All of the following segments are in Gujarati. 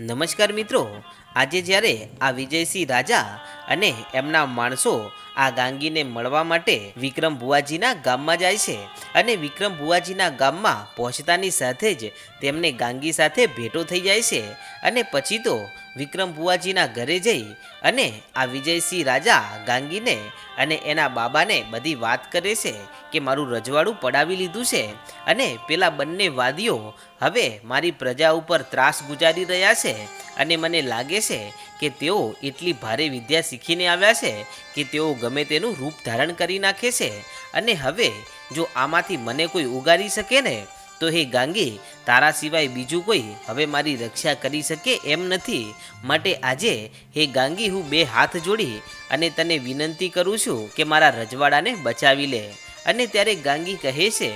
નમસ્કાર મિત્રો. આજે જ્યારે આ વિજયસિંહ રાજા અને એમના માણસો આ ગાંગીને મળવા માટે વિક્રમ ભુવાજીના ગામમાં જાય છે અને વિક્રમ ભુવાજીના ગામમાં પહોંચતાની સાથે જ તેમને ગાંગી સાથે ભેટો થઈ જાય છે અને પછી તો વિક્રમ ભુવાજીના ઘરે જઈ અને આ વિજયસિંહ રાજા ગાંગીને અને એના બાબાને બધી વાત કરે છે કે મારું રજવાડું પડાવી લીધું છે અને પેલા બંને વાદીઓ હવે મારી પ્રજા ઉપર ત્રાસ ગુજારી રહ્યા છે અને મને લાગે છે કે તેઓ એટલી ભારે વિદ્યા શીખીને આવ્યા છે કે તેઓ ગમે તેનું રૂપ ધારણ કરી નાખે છે. અને હવે, જો આમાંથી મને કોઈ ઉગારી શકે ને, તો હે ગાંગી, તારા સિવાય બીજું કોઈ હવે મારી રક્ષા કરી શકે એમ નથી. માટે આજે, હે ગાંગી, હું બે હાથ જોડી અને તને વિનંતી કરું છું કે મારા રજવાડાને બચાવી લે. અને ત્યારે ગાંગી કહે છે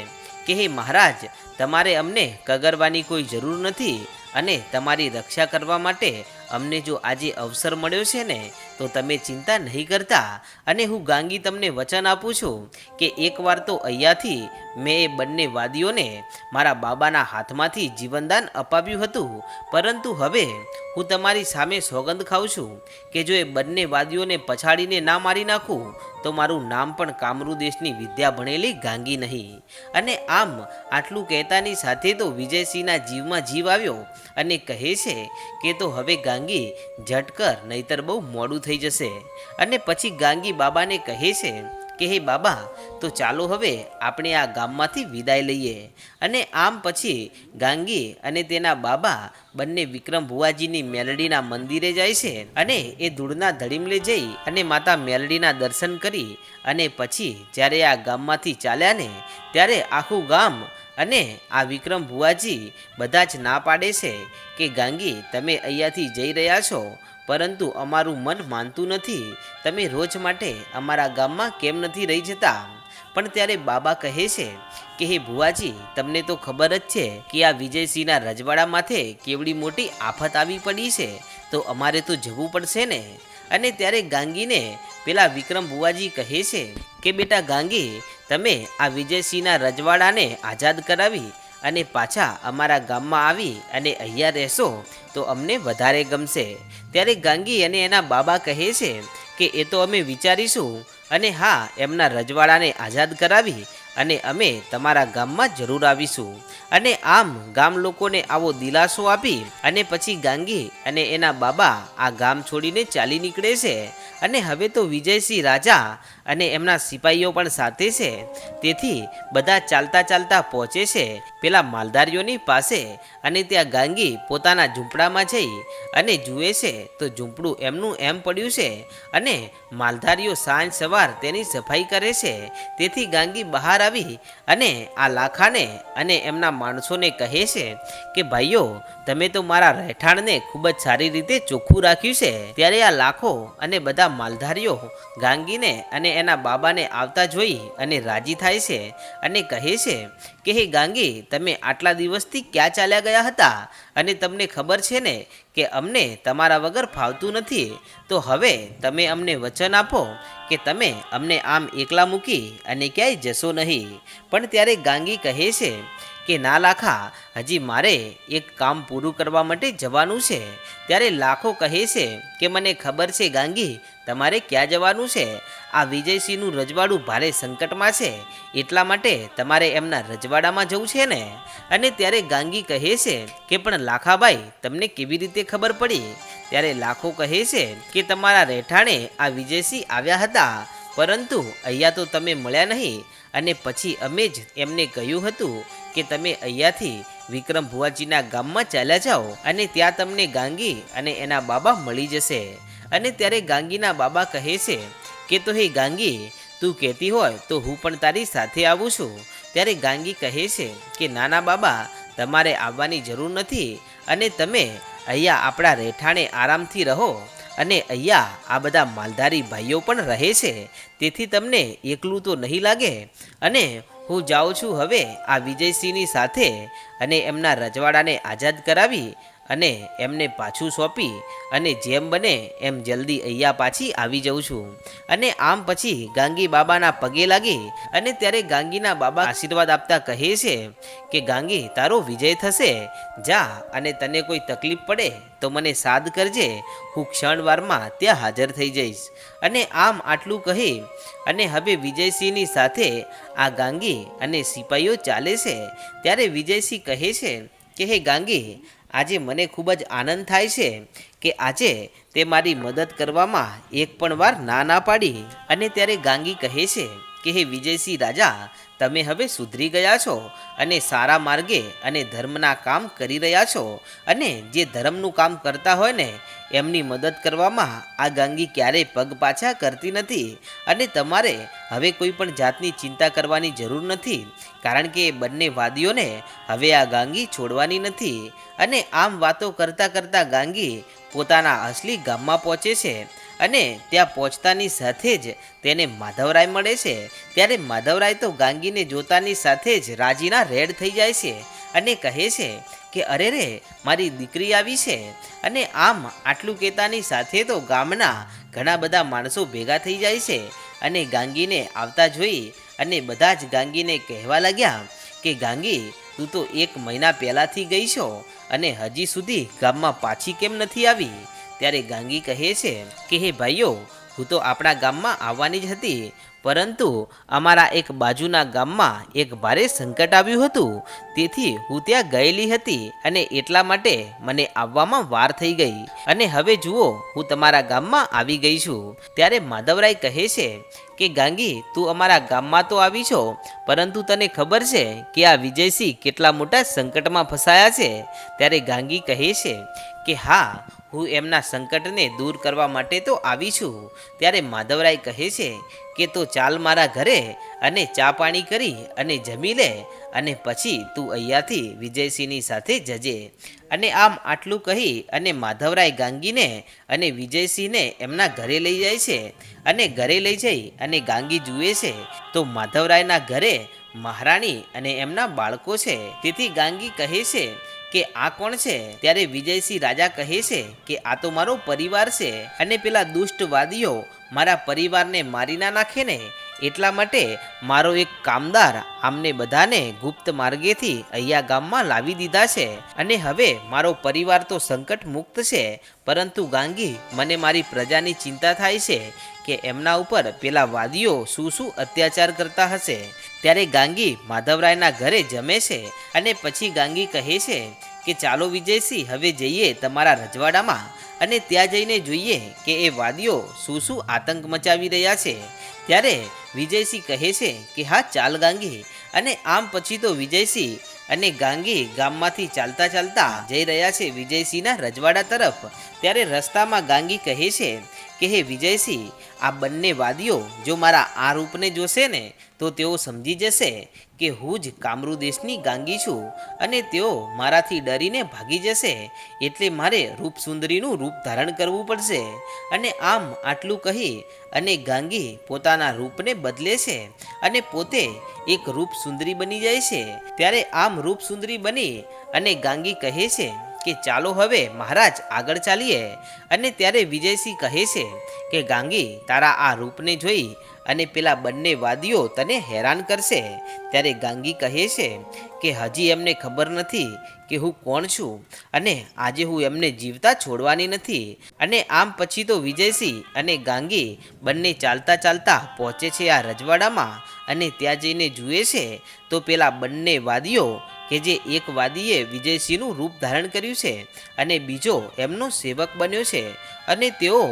કે, હે મહારાજ, તમારે અમને કગરવાની કોઈ જરૂર નથી. અને તમારી રક્ષા કરવા માટે અમને જો આજે અવસર મળ્યો છે ને તો તમે ચિંતા નહીં કરતા અને હું ગાંગી તમને વચન આપું છું કે એકવાર તો અહીંયાથી મેં એ બંને વાદીઓને મારા બાબાના હાથમાંથી જીવનદાન અપાવ્યું હતું. પરંતુ હવે હું તમારી સામે સોગંદ ખાઉં છું કે જો એ બંને વાદીઓને પછાડીને ના મારી નાખું, તો મારું નામ પણ કામરૂ દેશની વિદ્યા ભણેલી ગાંગી નહીં. અને આમ આટલું કહેતાની સાથે તો વિજયસિંહના જીવમાં જીવ આવ્યો અને કહે છે કે તો હવે ગાંગી ઝટકર નહીતર બહુ મોડું થઈ જશે. અને પછી ગાંગી બાબાને કહે છે કે, હે બાબા, તો ચાલો હવે આપણે આ ગામમાંથી વિદાય લઈએ. અને આમ પછી ગાંગી અને તેના બાબા બંને વિક્રમ ભુવાજીની મેલડીના મંદિરે જાય છે અને એ ધૂળના ધડીમલે જઈ અને માતા મેલડીના દર્શન કરી અને પછી જ્યારે આ ગામમાંથી ચાલ્યા ને ત્યારે આખું ગામ અને આ વિક્રમ ભુવાજી બધા જ ના પાડે છે કે, ગાંગી, તમે અહીંયાથી જઈ રહ્યા છો? પરંતુ અમારું મન માનતું નથી. તમે રોજ માટે અમારા ગામમાં કેમ નથી રહી જતા? પણ ત્યારે બાબા કહે છે કે, હે ભુવાજી, તમને તો ખબર જ છે કે આ વિજયસિંહના રજવાડા માથે કેવડી મોટી આફત આવી પડી છે. તો અમારે તો જવું પડશે ને? અને ત્યારે ગાંગીને પેલા વિક્રમ ભુવાજી કહે છે કે, બેટા ગાંગી, તમે આ વિજયસિંહના રજવાડાને આઝાદ કરાવી અને પાછા અમારા ગામમાં આવી અને અહીંયા રહેશો તો અમને વધારે ગમશે. ત્યારે ગાંગી અને એના બાબા કહે છે કે એ તો અમે વિચારીશું અને હા, એમના રજવાડાને આઝાદ કરાવી અને અમે તમારા ગામમાં જરૂર આવીશું. અને આમ ગામ લોકોને આવો દિલાસો આપી અને પછી ગાંગી અને એના બાબા આ ગામ છોડીને ચાલી નીકળે છે. અને હવે તો વિજયસિંહ રાજા અને એમના સિપાહીઓ પણ સાથે છે. તેથી બધા ચાલતા ચાલતા પહોંચે છે પેલા માલધારીઓની પાસે અને ત્યાં ગાંગી પોતાના ઝૂંપડામાં જઈ અને જુએ છે તો ઝૂંપડું એમનું એમ પડ્યું છે અને માલધારીઓ સાંજ સવાર તેની સફાઈ કરે છે. તેથી ગાંગી બહાર આવી અને આ લાખાને અને એમના માણસોને કહે છે કે, ભાઈઓ, તમે તો મારા રહેઠાણને ખૂબ જ સારી રીતે ચોખ્ખું રાખ્યું છે. ત્યારે આ લાખો અને બધા માલધારીઓ ગાંગીને અને એના બાબાને આવતા જોઈ અને રાજી થાય છે અને કહે છે કે, હે ગાંગી, તમે આટલા દિવસથી ક્યાં ચાલ્યા ગયા હતા? અને તમને ખબર છે ને કે અમને તમારા વગર ફાવતું નથી? તો હવે તમે અમને વચન આપો કે તમે અમને આમ એકલા મૂકી અને ક્યાંય જશો નહીં. પણ ત્યારે ગાંગી કહે છે કે, ના લાખા, હજી મારે એક કામ પૂરું કરવા માટે જવાનું છે. ત્યારે લાખો કહે છે કે, મને ખબર છે ગાંગી તમારે ક્યાં જવાનું છે? આ વિજયસિંહનું રજવાડું ભારે સંકટમાં છે. એટલા માટે તમારે એમના રજવાડામાં જવું છે ને? અને ત્યારે ગાંગી કહે છે કે, પણ લાખાભાઈ તમને કેવી રીતે ખબર પડી? ત્યારે લાખો કહે છે કે, તમારા રહેઠાણે આ વિજયસિંહ આવ્યા હતા. પરંતુ અહીંયા તો તમે મળ્યા નહીં. અને પછી અમે જ એમને કહ્યું હતું કે, તમે અહીંયાથી વિક્રમ ભુવાજીના ગામમાં ચાલ્યા જાઓ અને ત્યાં તમને ગાંગી અને એના બાબા મળી જશે. અને ત્યારે ગાંગીના બાબા કહે છે કે, તો હે ગાંગી, તું કહેતી હોય તો હું પણ તારી સાથે આવું છું. ત્યારે ગાંગી કહે છે કે, નાના બાબા, તમારે આવવાની જરૂર નથી અને તમે અહીંયા આપણા રહેઠાણે આરામથી રહો અને અહીંયા આ બધા માલધારી ભાઈઓ પણ રહે છે. તેથી તમને એકલું તો નહીં લાગે અને હું જાઉં છું હવે આ વિજયસિંહની સાથે અને એમના રજવાડાને આઝાદ કરાવી અને એમને પાછું સોંપી અને જેમ બને એમ જલ્દી અહીંયા પાછી આવી જાઉં છું. અને આમ પછી ગાંગી બાબાના પગે લાગી અને ત્યારે ગાંગીના બાબા આશીર્વાદ આપતા કહે છે કે, ગાંગી, તારો વિજય થશે. જા અને તને કોઈ તકલીફ પડે તો મને સાદ કરજે. હું ક્ષણવારમાં ત્યાં હાજર થઈ જઈશ. અને આમ આટલું કહી અને હવે વિજયસિંહની સાથે આ ગાંગી અને સિપાહીઓ ચાલે છે. ત્યારે વિજયસિંહ કહે છે કે, હે ગાંગી આજે મને ખૂબ જ આનંદ થાય છે કે આજે તે મારી મદદ કરવામાં એક પણ વાર ના ના પાડી. અને ત્યારે ગાંગી કહે છે કે, હે વિજયસિંહ રાજા, તમે હવે સુધરી ગયા છો અને સારા માર્ગે અને ધર્મના કામ કરી રહ્યા છો અને જે ધર્મનું કામ કરતા હોય ને એમની મદદ કરવામાં આ ગાંગી ક્યારેય પગ પાછા કરતી નથી અને તમારે હવે કોઈ પણ જાતની ચિંતા કરવાની જરૂર નથી કારણ કે બંને વાદીઓને હવે આ ગાંગી છોડવાની નથી અને આમ વાતો કરતાં કરતાં ગાંગી પોતાના અસલી ગામમાં પહોંચે છે અને ત્યાં પહોંચતાની સાથે જ તેને માધવરાય મળે છે. ત્યારે માધવરાય તો ગાંગીને જોતાની સાથે જ રાજીના રેડ થઈ જાય છે અને કહે છે કે અરે રે, મારી દીકરી આવી છે. અને આમ આટલું કહેતાની સાથે તો ગામના ઘણા બધા માણસો ભેગા થઈ જાય છે. અને ગાંગીને આવતા જોઈ અને બધા જ ગાંગીને કહેવા લાગ્યા કે, ગાંગી, તું તો એક મહિના પહેલાંથી ગઈ છો અને હજી સુધી ગામમાં પાછી કેમ નથી આવી? ત્યારે ગાંગી કહે છે કે, હે ભાઈઓ, હું તો આપણા ગામમાં આવવાની જ હતી. પરંતુ અમારા એક બાજુના ગામમાં એક ભારે સંકટ આવ્યું હતું. તેથી હું ત્યાં ગયેલી હતી અને એટલા માટે મને આવવામાં વાર થઈ ગઈ. અને હવે જુઓ, હું તમારા ગામમાં આવી ગઈ છું. ત્યારે માધવરાય કહે છે કે, ગાંગી, તું અમારા ગામમાં તો આવી છો, પરંતુ તને ખબર છે કે આ વિજયસિંહ કેટલા મોટા સંકટમાં ફસાયા છે? ત્યારે ગાંગી કહે છે કે, હા, હું એમના સંકટને દૂર કરવા માટે તો આવી છું. ત્યારે માધવરાય કહે છે કે, તો ચાલ મારા ઘરે અને ચા પાણી કરી અને જમી લે અને પછી તું અહીંયાથી વિજયસિંહની સાથે જજે. અને આમ આટલું કહી અને માધવરાય ગાંગીને અને વિજયસિંહને એમના ઘરે લઈ જાય છે. અને ઘરે લઈ જઈ અને ગાંગી જુએ છે તો માધવરાયના ઘરે મહારાણી અને એમના બાળકો છે. તેથી ગાંગી કહે છે કે આ કોણ છે? ત્યારે વિજયસિંહ રાજા કહે છે કે આ તો મારો પરિવાર છે. અને પેલા દુષ્ટવાદીઓ મારા પરિવારને મારી ના નાખે ને? એટલા માટે મારો એક કામદાર આમને બધાને ગુપ્ત માર્ગેથી અહીંયા ગામમાં લાવી દીધા છે. અને હવે મારો પરિવાર તો સંકટ મુક્ત છે, પરંતુ ગાંગી, મને મારી પ્રજાની ચિંતા થાય છે કે એમના ઉપર પેલા વાદીઓ શું શું અત્યાચાર કરતા હશે. ત્યારે ગાંગી માધવરાયના ઘરે જમે છે અને પછી ગાંગી કહે છે કે, ચાલો વિજયસિંહ, હવે જઈએ તમારા રજવાડામાં. અને ત્યાં જઈને જોઈએ કે એ વાદીઓ શું શું આતંક મચાવી રહ્યા છે. ત્યારે વિજયસિંહ કહે છે કે હા, ચાલ ગાંગી. અને આમ પછી તો વિજયસિંહ અને ગાંગી ગામમાંથી ચાલતા ચાલતા જઈ રહ્યા છે વિજયસિંહના રજવાડા તરફ. ત્યારે રસ્તામાં ગાંગી કહે છે કે હે વિજયસિંહ, આ બંને વાદીઓ જો મારા આ રૂપને જોશે ને, તો તેઓ સમજી જશે કે હું જ કામરૂ દેશની ગાંગી છું અને તેઓ મારાથી ડરીને ભાગી જશે એટલે મારે રૂપ સુંદરીનું રૂપ ધારણ કરવું પડશે અને આમ આટલું કહી અને ગાંગી પોતાના રૂપને બદલે છે અને પોતે એક રૂપ સુંદરી બની જાય છે. ત્યારે આમ રૂપ સુંદરી બની અને ગાંગી કહે છે કે ચાલો હવે મહારાજ આગળ ચાલીએ. અને ત્યારે વિજયસિંહ કહે છે કે, ગાંગી, તારા આ રૂપને જોઈ અને પેલા બંને વાદીઓ તને હેરાન કરશે. ત્યારે ગાંગી કહે છે કે, હજી એમને ખબર નથી કે હું કોણ છું અને આજે હું એમને જીવતા છોડવાની નથી. અને આમ પછી તો વિજયસિંહ અને ગાંગી બંને ચાલતા ચાલતા પહોંચે છે આ રજવાડામાં. અને ત્યાં જઈને જુએ છે તો પેલા બંને વાદીઓ કે જે એક વાદીએ વિજયસિંહનું રૂપ ધારણ કર્યું છે અને બીજો એમનો સેવક બન્યો છે અને તેઓ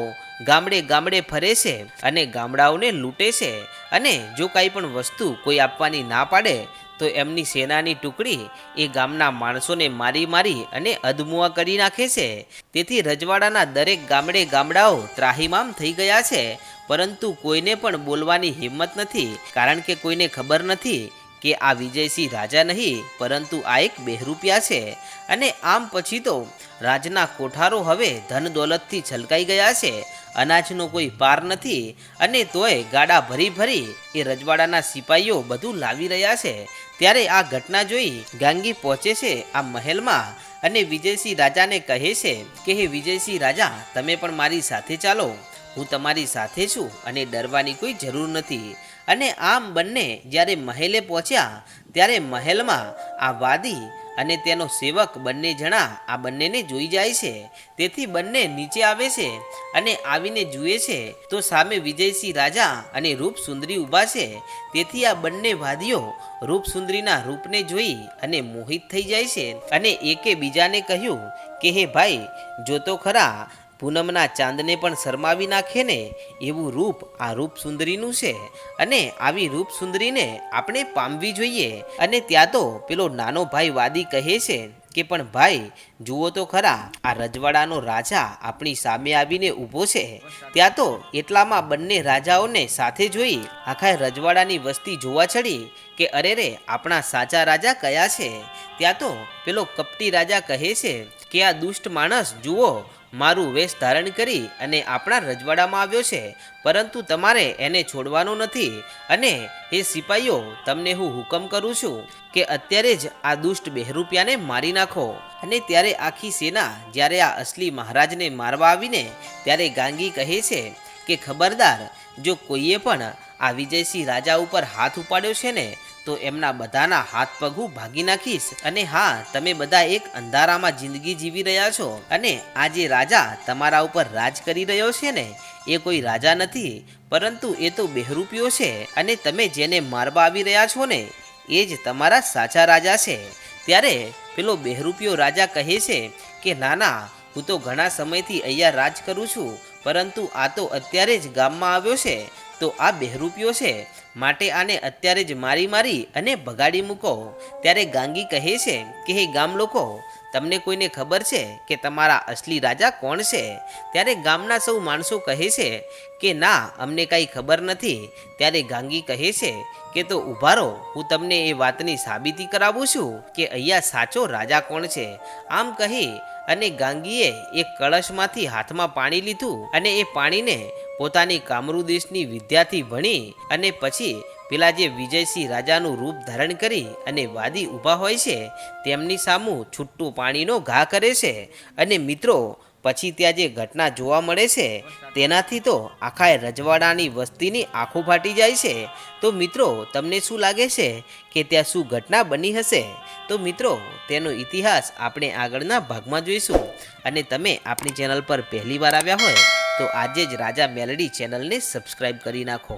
ગામડે ગામડે ફરે છે અને ગામડાઓને લૂંટે છે અને જો કાંઈ પણ વસ્તુ કોઈ આપવાની ના પાડે, તો એમની સેનાની ટુકડી એ ગામના માણસોને મારી મારી અને અધમુઆ કરી નાખે છે. તેથી રજવાડાના દરેક ગામડે ગામડાઓ ત્રાહિમામ થઈ ગયા છે, પરંતુ કોઈને પણ બોલવાની હિંમત નથી, કારણ કે કોઈને ખબર નથી કે આ વિજયસિંહ રાજા નહીં, પરંતુ આ એક બેહરૂપિયા છે. અને આમ પછી તો રાજના કોઠારો હવે ધન દોલતથી છલકાઈ ગયા છે. અનાજનો કોઈ પાર નથી અને તોય ગાડા ભરી ભરી એ રજવાડાના સિપાહીઓ બધું લાવી રહ્યા છે. ત્યારે આ ઘટના જોઈ ગાંગી પહોંચે છે આ મહેલમાં અને વિજયસિંહ રાજાને કહે છે કે, હે વિજયસિંહ રાજા, તમે પણ મારી સાથે ચાલો. હું તમારી સાથે છું અને ડરવાની કોઈ જરૂર નથી. અને આમ બંને જ્યારે મહેલે પહોંચ્યા, ત્યારે મહેલમાં આ વાદી અને તેનો સેવક બંને જણા આ બંનેને જોઈ જાય છે. તેથી બંને નીચે આવે છે અને આવીને જુએ છે તો સામે વિજયસિંહ રાજા અને રૂપસુંદરી ઊભા છે. તેથી આ બંને વાદીઓ રૂપસુંદરીના રૂપને જોઈ અને મોહિત થઈ જાય છે અને એકે બીજાને કહ્યું કે, હે ભાઈ, જો તો ખરા પૂનમના ચાંદને પણ શરમાવી નાખે ને એવું રૂપ આ રૂપ સુંદરીનું છે. અને આવી રૂપ સુંદરીને આપણે પામવી જોઈએ. અને ત્યાં તો પેલો નાનો ભાઈ વાદી કહે છે કે, પણ ભાઈ, જુઓ તો ખરા, આ રજવાડાનો રાજા આપણી સામે આવીને ઊભો છે. ત્યાં તો એટલામાં બંને રાજાઓને સાથે જોઈ આખા રજવાડાની વસ્તી જોવા ચડી કે, અરે રે, આપણા સાચા રાજા કયા છે? ત્યાં તો પેલો કપટી રાજા કહે છે કે, આ દુષ્ટ માણસ, જુઓ મારું વેશ ધારણ કરી અને આપણા રજવાડામાં આવ્યો છે, પરંતુ તમારે એને છોડવાનો નથી. અને એ સિપાહીઓ તમને હું હુકમ કરું છું કે અત્યારે જ આ દુષ્ટ બહેરૂપિયાને મારી નાખો. અને ત્યારે આખી સેના જ્યારે આ અસલી મહારાજને મારવા આવીને ત્યારે ગાંગી કહે છે કે, ખબરદાર, જો કોઈએ પણ આ વિજયસિંહ રાજા ઉપર હાથ ઉપાડ્યો છે ને તો એમના બધાના હાથ પગ હું ભાગી નાખીશ અને હા, તમે બધા એક અંધારામાં જિંદગી જીવી રહ્યા છો. અને આ જે રાજા તમારા ઉપર રાજ કરી રહ્યો છે ને, એ કોઈ રાજા નથી, પરંતુ એ તો બહેરૂપિયો છે. અને તમે જેને મારવા આવી રહ્યા છો ને, એ જ તમારા સાચા રાજા છે. ત્યારે પેલો બહેરૂપિયો રાજા કહે છે કે ના ના હું તો ઘણા સમયથી અહીંયા રાજ કરું છું, પરંતુ આ તો અત્યારે જ ગામમાં આવ્યો છે. તો આ બહેરૂપિયો છે. માટે આને અત્યારે જ મારી મારી અને ભગાડી મૂકો. ત્યારે ગાંગી કહે છે કે, હે ગામ લોકો, તમને કોઈને ખબર છે કે તમારા અસલી રાજા કોણ છે? ત્યારે ગામના સૌ માણસો કહે છે કે, ના, અમને કાંઈ ખબર નથી. ત્યારે ગાંગી કહે છે કે, તો ઊભા રહો હું તમને એ વાતની સાબિતી કરાવું છું કે અહીંયા સાચો રાજા કોણ છે. આમ કહી અને ગાંગીએ એક કળશમાંથી હાથમાં પાણી લીધું અને એ પાણીને પોતાની કામરૂ દેશની વિદ્યાથી ભણી અને પછી પેલા જે વિજયસિંહ રાજાનું રૂપ ધારણ કરી અને વાદી ઊભા હોય છે, તેમની સામું છૂટું પાણીનો ઘા કરે છે અને મિત્રો, પછી ત્યાં જે ઘટના જોવા મળે છે, તેનાથી તો આખા રજવાડાની વસ્તીની આંખો ફાટી જાય છે. તો મિત્રો, તમને શું લાગે છે કે ત્યાં શું ઘટના બની હશે? તો મિત્રો, તેનો ઇતિહાસ આપણે આગળના ભાગમાં જોઈશું. અને તમે આપણી ચેનલ પર પહેલી વાર આવ્યા હોય તો આજે જ રાજા મેલડી ચેનલને સબસ્ક્રાઈબ કરી નાખો.